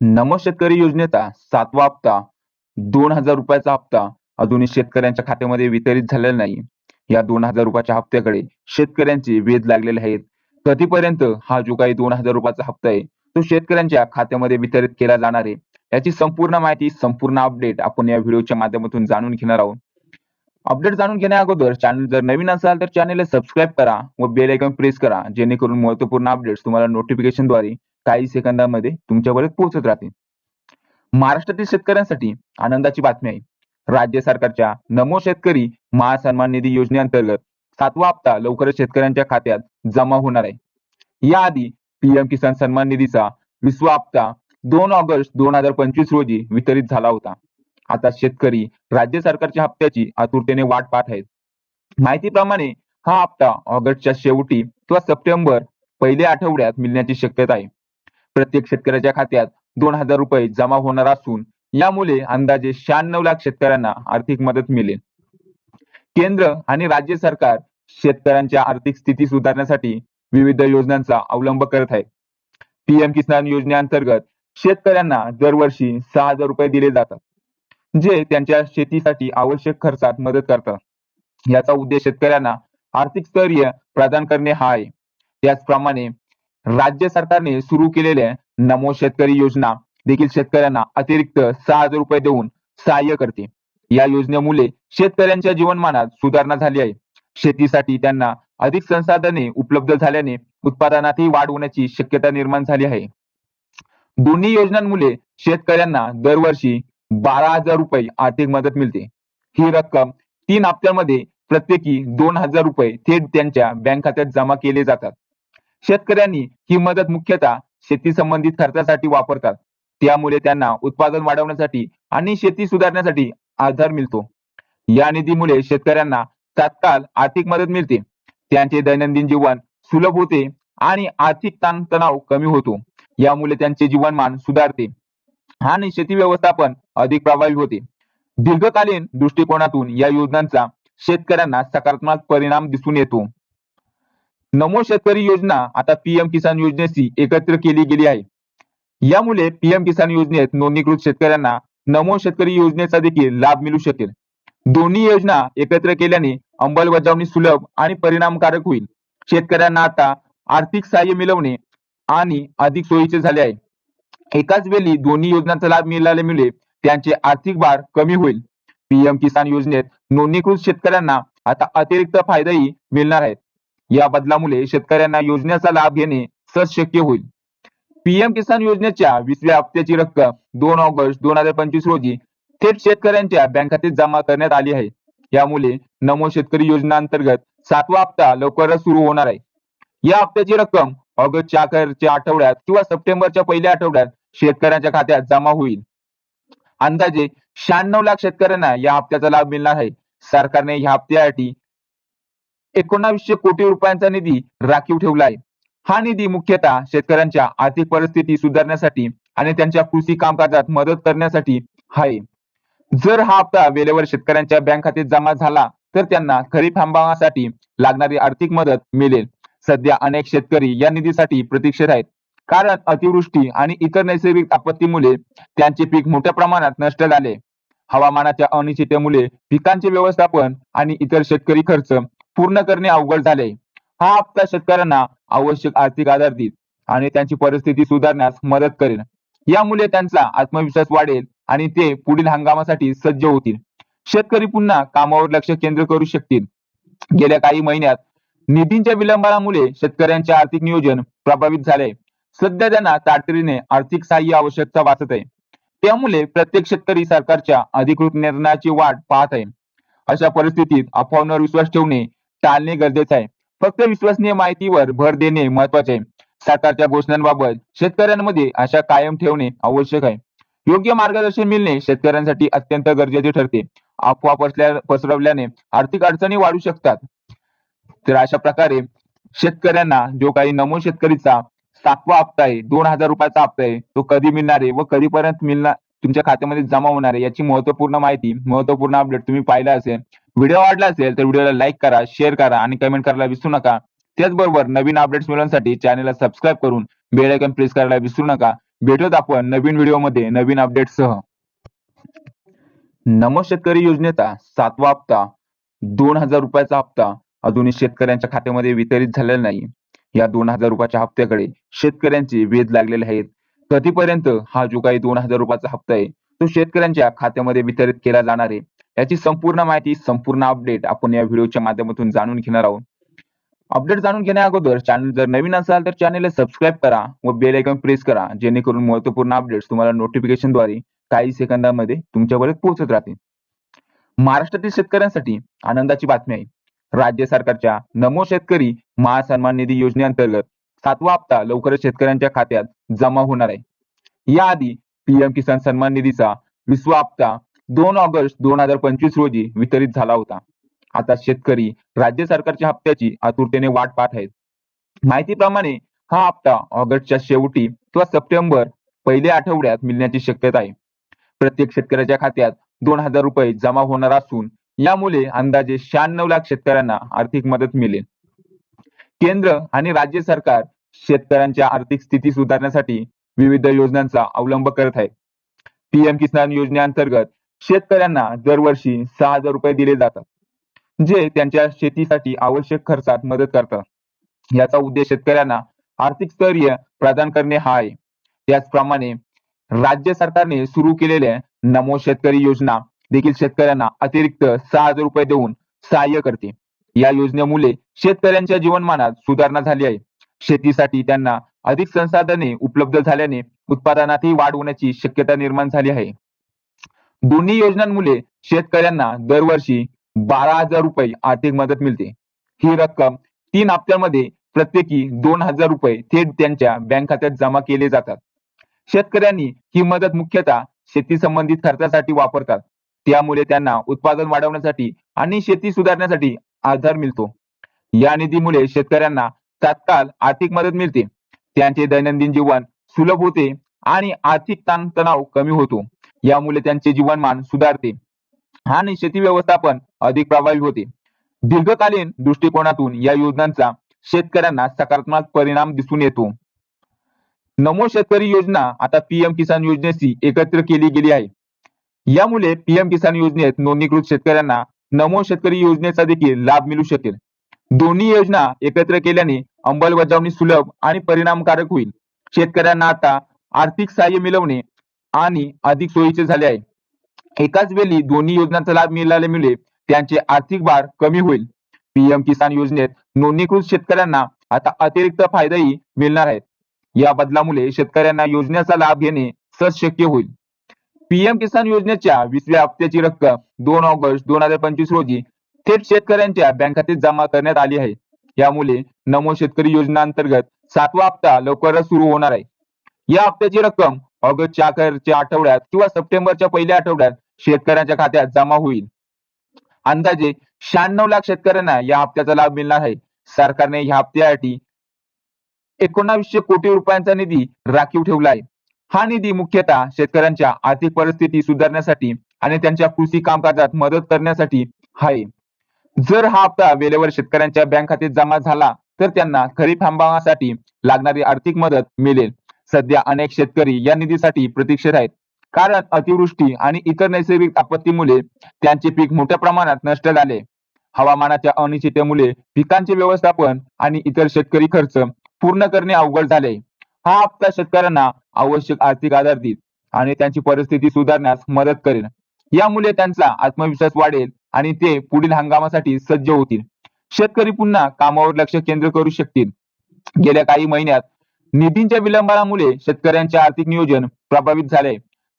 नमो शेतकरी योजनेचा सातवा हप्ता दोन हजार रुपयाचा हप्ता अजूनही शेतकऱ्यांच्या खात्यामध्ये वितरित झालेला नाही. या दोन हजार रुपयाच्या हप्त्याकडे शेतकऱ्यांचे वेध लागलेले आहेत. कधीपर्यंत हा जो काही दोन हजार रुपयाचा हप्ता आहे तो शेतकऱ्यांच्या खात्यामध्ये वितरित केला जाणार आहे याची संपूर्ण माहिती संपूर्ण अपडेट आपण या व्हिडिओच्या माध्यमातून जाणून घेणार आहोत. अपडेट जाणून घेण्या अगोदर चॅनल जर नवीन असाल तर चॅनलला सबस्क्राईब करा व बेल आयकॉन प्रेस करा जेणेकरून महत्त्वपूर्ण अपडेट्स तुम्हाला नोटिफिकेशनद्वारे काही सेकंदामध्ये तुमच्यापर्यंत पोहोचत राहते महाराष्ट्रातील शेतकऱ्यांसाठी आनंदाची बातमी आहे. राज्य सरकारच्या नमो शेतकरी महासन्मान निधी योजनेअंतर्गत सातवा हप्ता लवकरच शेतकऱ्यांच्या खात्यात जमा होणार आहे. याआधी पीएम किसान सन्मान निधीचा विसवा हप्ता दोन ऑगस्ट दोन हजार पंचवीस रोजी वितरित झाला होता. आता शेतकरी राज्य सरकारच्या हप्त्याची आतुरतेने वाट पाहत आहेत. माहितीप्रमाणे हा हप्ता ऑगस्टच्या शेवटी किंवा सप्टेंबर पहिल्या आठवड्यात मिळण्याची शक्यता आहे. प्रत्येक शेतकऱ्याच्या खात्यात दोन हजार रुपये जमा होणार असून यामुळे अंदाजे शहाण्णव लाख शेतकऱ्यांना आर्थिक मदत मिळेल. केंद्र आणि राज्य सरकार शेतकऱ्यांच्या आर्थिक स्थिती सुधारण्यासाठी विविध योजनांचा अवलंब करत आहे. पीएम किसान योजनेअंतर्गत शेतकऱ्यांना दरवर्षी सहा हजार रुपये दिले जातात जे त्यांच्या शेतीसाठी आवश्यक खर्चात मदत करतात. याचा उद्देश शेतकऱ्यांना आर्थिक स्थैर्य प्रदान करणे हा आहे. त्याचप्रमाणे राज्य सरकारने सुरू केलेल्या नमो शेतकरी योजना देखील शेतकऱ्यांना अतिरिक्त सहा हजार रुपये देऊन सहाय्य करते. या योजनेमुळे शेतकऱ्यांच्या जीवनमानात सुधारणा झाली आहे. शेतीसाठी त्यांना अधिक संसाधने उपलब्ध झाल्याने उत्पादनातही वाढ होण्याची शक्यता निर्माण झाली आहे. दोन्ही योजनांमुळे शेतकऱ्यांना दरवर्षी बारा हजार रुपये आर्थिक मदत मिळते. ही रक्कम तीन हप्त्यामध्ये प्रत्येकी दोन हजार रुपये थेट त्यांच्या बँक खात्यात जमा केले जातात. शेतकऱ्यांनी ही मदत मुख्यतः शेती संबंधित खर्चासाठी वापरतात. त्यामुळे त्यांना उत्पादन वाढवण्यासाठी आणि शेती सुधारण्यासाठी आधार मिळतो. या निधीमुळे शेतकऱ्यांना तात्काळ आर्थिक मदत मिळते. त्यांचे दैनंदिन जीवन सुलभ होते आणि आर्थिक ताणतणाव कमी होतो. यामुळे त्यांचे जीवनमान सुधारते आणि शेती व्यवस्थापन अधिक प्रभावी होते. दीर्घकालीन दृष्टिकोनातून या योजनांचा शेतकऱ्यांना सकारात्मक परिणाम दिसून येतो. नमो शेतकरी योजना आता पीएम किसान योजनेशी एकत्र केली गेली आहे. यामुळे पीएम किसान योजनेत नोंदणीकृत शेतकऱ्यांना नमो शेतकरी योजनेचा देखील लाभ मिळू शकेल. दोन्ही योजना एकत्र केल्याने अंमलबजावणी सुलभ आणि परिणामकारक होईल. शेतकऱ्यांना आता आर्थिक सहाय्य मिळवणे आणि अधिक सोयीचे झाले आहे. एकाच वेळी दोन्ही योजनांचा लाभ मिळाल्यामुळे त्यांचे आर्थिक भार कमी होईल. पीएम किसान योजनेत नोंदणीकृत शेतकऱ्यांना आता अतिरिक्त फायदाही मिळणार आहेत या बदलामुळे शेतकऱ्यांना योजनेचा लाभ घेणे सहज शक्य होईल पीएम किसान योजनेच्या वीसव्या हप्त्याची रक्कम दोन ऑगस्ट दोन हजार पंचवीस रोजी थेट शेतकऱ्यांच्या बँक खात्यात जमा करण्यात आली आहे. यामुळे नमो शेतकरी योजना अंतर्गत सातवा हप्ता लवकरच सुरू होणार आहे. या हप्त्याची रक्कम ऑगस्टच्या अखेरच्या आठवड्यात किंवा सप्टेंबरच्या पहिल्या आठवड्यात शेतकऱ्यांच्या खात्यात जमा होईल. अंदाजे शहाण्णव लाख शेतकऱ्यांना या हप्त्याचा लाभ मिळणार आहे. सरकारने या हप्त्यासाठी एकोणावीसशे कोटी रुपयांचा निधी राखीव ठेवला आहे. हा निधी मुख्यतः शेतकऱ्यांच्या आर्थिक परिस्थिती सुधारण्यासाठी आणि त्यांच्या कृषी कामकाजात मदत करण्यासाठी आहे. जर हा हप्ता वेळेवर शेतकऱ्यांच्या बँक खात्यात जमा झाला तर त्यांना खरीप हंगामासाठी लागणारी आर्थिक मदत मिळेल. सध्या अनेक शेतकरी या निधीसाठी प्रतीक्षेत आहेत. कारण अतिवृष्टी आणि इतर नैसर्गिक आपत्तीमुळे त्यांचे पीक मोठ्या प्रमाणात नष्ट झाले. हवामानाच्या अनिश्चिततेमुळे पिकांचे व्यवस्थापन आणि इतर शेतकरी खर्च पूर्ण करणे अवघड झाले. हा हप्ता शेतकऱ्यांना आवश्यक आर्थिक आधार देईल आणि त्यांची परिस्थिती सुधारण्यास मदत करेल. यामुळे त्यांचा आत्मविश्वास वाढेल आणि ते पुढील हंगामासाठी सज्ज होतील. शेतकरी पुन्हा कामावर लक्ष केंद्र करू शकतील. गेल्या काही महिन्यात निधींच्या विलंबामुळे शेतकऱ्यांचे आर्थिक नियोजन प्रभावित झाले. सध्या त्यांना तातडीने आर्थिक सहाय्य आवश्यकता वाचत आहे. त्यामुळे प्रत्येक शेतकरी सरकारच्या अधिकृत निर्णयाची वाट पाहत आहे. अशा परिस्थितीत अफवांवर विश्वास ठेवणे टाळणे गरजेचे आहे. फक्त विश्वसनीय माहितीवर भर देणे महत्त्वाचे आहे. सरकारच्या घोषणांबाबत शेतकऱ्यांमध्ये आशा कायम ठेवणे आवश्यक आहे. योग्य मार्गदर्शन मिळणे शेतकऱ्यांसाठी अत्यंत गरजेचे ठरते. अफवा पसरवल्याने आर्थिक अडचणी वाढू शकतात. तर अशा प्रकारे शेतकऱ्यांना जो काही नमो शेतकरीचा सातवा हप्ता आहे दोन हजार रुपयाचा हप्ता आहे तो कधी मिळणार आहे व कधीपर्यंत मिळणार तुमच्या खात्यामध्ये जमा होणार आहे याची महत्त्वपूर्ण माहिती महत्त्वपूर्ण अपडेट तुम्ही पाहिला असेल. व्हिडिओ आवडला असेल तर व्हिडिओला लाईक करा शेअर करा आणि कमेंट करायला विसरू नका. त्याचबरोबर नवीन अपडेट्स मिळवण्यासाठी चॅनलला सबस्क्राईब करून बेल आयकॉन प्रेस करायला विसरू नका. भेटूत आपण नवीन व्हिडिओमध्ये नवीन अपडेटसह नमो शेतकरी योजनेचा सातवा हप्ता दोन हजार रुपयाचा हप्ता अजूनही शेतकऱ्यांच्या खात्यामध्ये वितरित झालेला नाही. या दोन हजार रुपयाच्या हप्त्याकडे शेतकऱ्यांचे वेध लागलेले आहेत. कधीपर्यंत हा जो काही दोन हजार रुपयाचा हप्ता आहे तो शेतकऱ्यांच्या खात्यामध्ये वितरित केला जाणार आहे. याची संपूर्ण माहिती संपूर्ण अपडेट आपण या व्हिडिओच्या माध्यमातून जाणून घेणार आहोत. अपडेट जाणून घेण्या अगोदर चॅनल जर नवीन असाल तर चॅनलला सबस्क्राईब करा व बेल आयकॉन प्रेस करा जेणेकरून महत्त्वपूर्ण अपडेट्स तुम्हाला नोटिफिकेशनद्वारे काही सेकंदामध्ये तुमच्यापर्यंत पोहोचत राहतील. महाराष्ट्रातील शेतकऱ्यांसाठी आनंदाची बातमी आहे. राज्य सरकारच्या नमो शेतकरी महासन्मान निधी योजनेअंतर्गत सातवा हप्ता लवकरच शेतकऱ्यांच्या खात्यात जमा होणार आहे. याआधी पीएम किसान सन्मान निधीचा विश्व हप्ता दोन ऑगस्ट दोन हजार पंचवीस रोजी वितरित झाला होता. आता शेतकरी राज्य सरकारच्या हप्त्याची आतुरतेने वाट पाहत आहेत. माहितीप्रमाणे हा हप्ता ऑगस्टच्या शेवटी किंवा सप्टेंबर पहिल्या आठवड्यात मिळण्याची शक्यता आहे. प्रत्येक शेतकऱ्याच्या खात्यात दोन हजार रुपये जमा होणार असून यामुळे अंदाजे शहाण्णव लाख शेतकऱ्यांना आर्थिक मदत मिळेल. केंद्र आणि राज्य सरकार शेतकऱ्यांच्या आर्थिक स्थिती सुधारण्यासाठी विविध योजनांचा अवलंब करत आहे. पीएम किसान योजनेअंतर्गत शेतकऱ्यांना दरवर्षी सहा हजार रुपये दिले जातात जे त्यांच्या शेतीसाठी आवश्यक खर्चात मदत करतात. याचा उद्देश शेतकऱ्यांना आर्थिक स्थैर्य प्रदान करणे हा आहे. त्याचप्रमाणे राज्य सरकारने सुरू केलेल्या नमो शेतकरी योजना देखील शेतकऱ्यांना अतिरिक्त सहा हजार रुपये देऊन सहाय्य करते. या योजनेमुळे शेतकऱ्यांच्या जीवनमानात सुधारणा झाली आहे. शेतीसाठी त्यांना अधिक संसाधने उपलब्ध झाल्याने उत्पादनातही वाढ होण्याची शक्यता निर्माण झाली आहे. दोन्ही योजनांमुळे शेतकऱ्यांना दरवर्षी बारा हजार रुपये आर्थिक मदत मिळते. ही रक्कम तीन हप्त्यामध्ये प्रत्येकी दोन हजार रुपये थेट त्यांच्या बँक खात्यात जमा केले जातात. शेतकऱ्यांनी ही मदत मुख्यतः शेती संबंधित खर्चासाठी वापरतात. त्यामुळे त्यांना उत्पादन वाढवण्यासाठी आणि शेती सुधारण्यासाठी आधार मिळतो. या निधीमुळे शेतकऱ्यांना तात्काळ आर्थिक मदत मिळते. त्यांचे दैनंदिन जीवन सुलभ होते आणि आर्थिक ताणतणाव कमी होतो. यामुळे त्यांचे जीवनमान सुधारते आणि शेती व्यवस्थापन अधिक प्रभावी होते. दीर्घकालीन दृष्टिकोनातून या योजनांचा शेतकऱ्यांना सकारात्मक परिणाम दिसून येतो. नमो शेतकरी योजना आता पीएम किसान योजनेशी एकत्र केली गेली आहे. यामुळे पीएम किसान योजनेत नोंदणीकृत शेतकऱ्यांना नमो शेतकरी योजनेचा देखील लाभ मिळू शकेल. दोन्ही योजना एकत्र केल्याने अंमलबजावणी सुलभ आणि परिणामकारक होईल. शेतकऱ्यांना आता आर्थिक सहाय्य मिळवणे आणि अधिक सोयीचे झाले आहे. एकाच वेळी दोन्ही योजनांचा लाभ मिळाल्यामुळे त्यांचे आर्थिक भार कमी होईल. पीएम किसान योजनेत नोंदणीकृत शेतकऱ्यांना आता अतिरिक्त फायदाही मिळणार आहेत या बदलामुळे शेतकऱ्यांना योजनेचा लाभ घेणे सहज शक्य होईल. पीएम किसान योजनेच्या वीसव्या हप्त्याची रक्कम दोन ऑगस्ट दोन हजार पंचवीस रोजी थेट शेतकऱ्यांच्या बँक खात्यात जमा करण्यात आली आहे. यामुळे नमो शेतकरी योजना अंतर्गत सातवा हप्ता लवकरच सुरू होणार आहे. या हप्त्याची रक्कम ऑगस्टच्या अखेरच्या आठवड्यात किंवा सप्टेंबरच्या पहिल्या आठवड्यात शेतकऱ्यांच्या खात्यात जमा होईल. अंदाजे शहाण्णव लाख शेतकऱ्यांना या हप्त्याचा लाभ मिळणार आहे. सरकारने या हप्त्यासाठी एकोणावीसशे कोटी रुपयांचा निधी राखीव ठेवला आहे. हा निधी मुख्यतः शेतकऱ्यांच्या आर्थिक परिस्थिती सुधारण्यासाठी आणि त्यांच्या कृषी कामकाजात मदत करण्यासाठी आहे. जर हा हप्ता वेळेवर शेतकऱ्यांच्या बँक खात्यात जमा झाला तर त्यांना खरीप हंगामासाठी लागणारी आर्थिक मदत मिळेल. सध्या अनेक शेतकरी या निधीसाठी प्रतीक्षेत आहेत. कारण अतिवृष्टी आणि इतर नैसर्गिक आपत्तीमुळे त्यांचे पीक मोठ्या प्रमाणात नष्ट झाले. हवामानाच्या अनिश्चिततेमुळे पिकांचे व्यवस्थापन आणि इतर शेतकरी खर्च पूर्ण करणे अवघड झाले. हा हप्ता शेतकऱ्यांना आवश्यक आर्थिक आधार देईल आणि त्यांची परिस्थिती सुधारण्यास मदत करेल. यामुळे त्यांचा आत्मविश्वास वाढेल आणि ते पुढील हंगामासाठी सज्ज होतील. शेतकरी पुन्हा कामावर लक्ष केंद्र करू शकतील. गेल्या काही महिन्यात निधींच्या विलंबामुळे शेतकऱ्यांचे आर्थिक नियोजन प्रभावित झाले.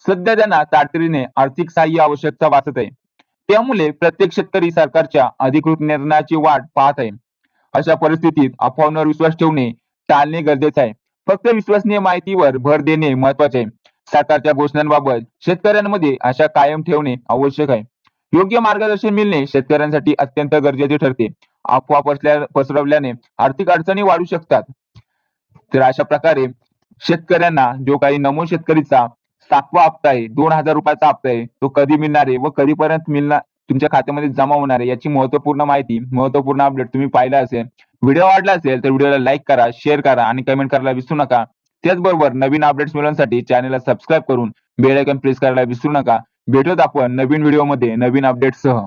सध्या त्यांना तातडीने आर्थिक सहाय्य आवश्यकता वाचत आहे. त्यामुळे प्रत्येक शेतकरी सरकारच्या अधिकृत निर्णयाची वाट पाहत आहे. अशा परिस्थितीत अफवांवर विश्वास ठेवणे टाळणे गरजेचे आहे. फक्त विश्वसनीय माहितीवर भर देणे महत्त्वाचे आहे. सरकारच्या घोषणांबाबत शेतकऱ्यांमध्ये आशा कायम ठेवणे आवश्यक आहे. योग्य मार्गदर्शन मिळणे शेतकऱ्यांसाठी अत्यंत गरजेचे ठरते. अफवा पसल्या पसरवल्याने आर्थिक अडचणी वाढू शकतात. तर अशा प्रकारे शेतकऱ्यांना जो काही नमो शेतकरीचा सातवा हप्ता आहे दोन हजार रुपयाचा हप्ता आहे तो कधी मिळणार आहे व कधीपर्यंत मिळणार तुमच्या खात्यामध्ये जमा होणार आहे याची महत्त्वपूर्ण माहिती महत्त्वपूर्ण अपडेट तुम्ही पाहिला असेल. व्हिडिओ आवडला असेल तर व्हिडिओला लाईक करा शेअर करा आणि कमेंट करायला विसरू नका. त्याचबरोबर नवीन अपडेट्स मिळवण्यासाठी चॅनलला सबस्क्राईब करून बेल आयकॉन प्रेस करायला विसरू नका. भेटत आपण नवीन व्हिडिओमध्ये नवीन अपडेट्ससह